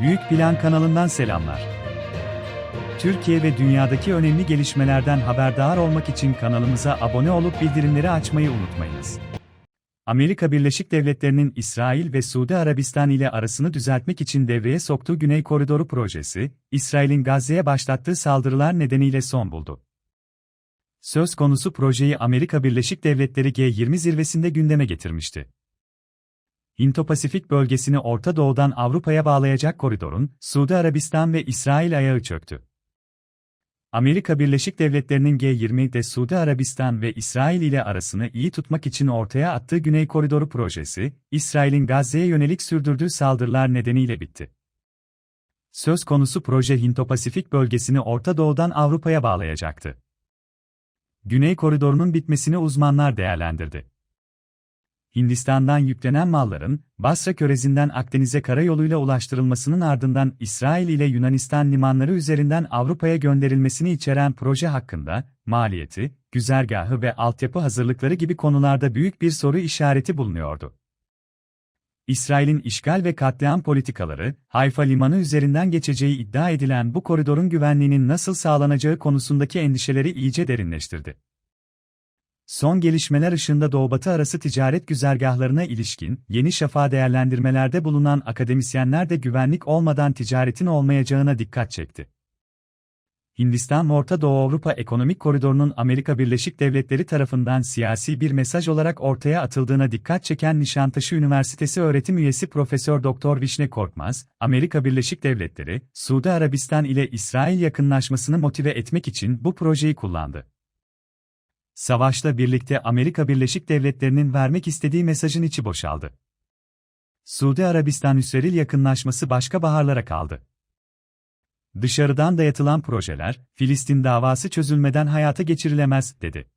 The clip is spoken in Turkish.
Büyük Plan kanalından selamlar. Türkiye ve dünyadaki önemli gelişmelerden haberdar olmak için kanalımıza abone olup bildirimleri açmayı unutmayınız. Amerika Birleşik Devletleri'nin İsrail ve Suudi Arabistan ile arasını düzeltmek için devreye soktuğu Güney Koridoru projesi, İsrail'in Gazze'ye başlattığı saldırılar nedeniyle son buldu. Söz konusu projeyi Amerika Birleşik Devletleri G20 zirvesinde gündeme getirmişti. Hint-Pasifik bölgesini Orta Doğu'dan Avrupa'ya bağlayacak koridorun, Suudi Arabistan ve İsrail ayağı çöktü. Amerika Birleşik Devletleri'nin G20'de Suudi Arabistan ve İsrail ile arasını iyi tutmak için ortaya attığı Güney Koridoru projesi, İsrail'in Gazze'ye yönelik sürdürdüğü saldırılar nedeniyle bitti. Söz konusu proje Hint-Pasifik bölgesini Orta Doğu'dan Avrupa'ya bağlayacaktı. Güney Koridoru'nun bitmesini uzmanlar değerlendirdi. Hindistan'dan yüklenen malların, Basra Körez'inden Akdeniz'e karayoluyla ulaştırılmasının ardından İsrail ile Yunanistan limanları üzerinden Avrupa'ya gönderilmesini içeren proje hakkında, maliyeti, güzergahı ve altyapı hazırlıkları gibi konularda büyük bir soru işareti bulunuyordu. İsrail'in işgal ve katliam politikaları, Hayfa limanı üzerinden geçeceği iddia edilen bu koridorun güvenliğinin nasıl sağlanacağı konusundaki endişeleri iyice derinleştirdi. Son gelişmeler ışığında Doğu-Batı arası ticaret güzergahlarına ilişkin yeni şafa değerlendirmelerde bulunan akademisyenler de güvenlik olmadan ticaretin olmayacağına dikkat çekti. Hindistan Orta Doğu Avrupa Ekonomik Koridoru'nun Amerika Birleşik Devletleri tarafından siyasi bir mesaj olarak ortaya atıldığına dikkat çeken Nişantaşı Üniversitesi öğretim üyesi Profesör Doktor Vişne Korkmaz, Amerika Birleşik Devletleri, Suudi Arabistan ile İsrail yakınlaşmasını motive etmek için bu projeyi kullandı. Savaşla birlikte Amerika Birleşik Devletleri'nin vermek istediği mesajın içi boşaldı. Suudi Arabistan-İsrail yakınlaşması başka baharlara kaldı. Dışarıdan dayatılan projeler, Filistin davası çözülmeden hayata geçirilemez, dedi.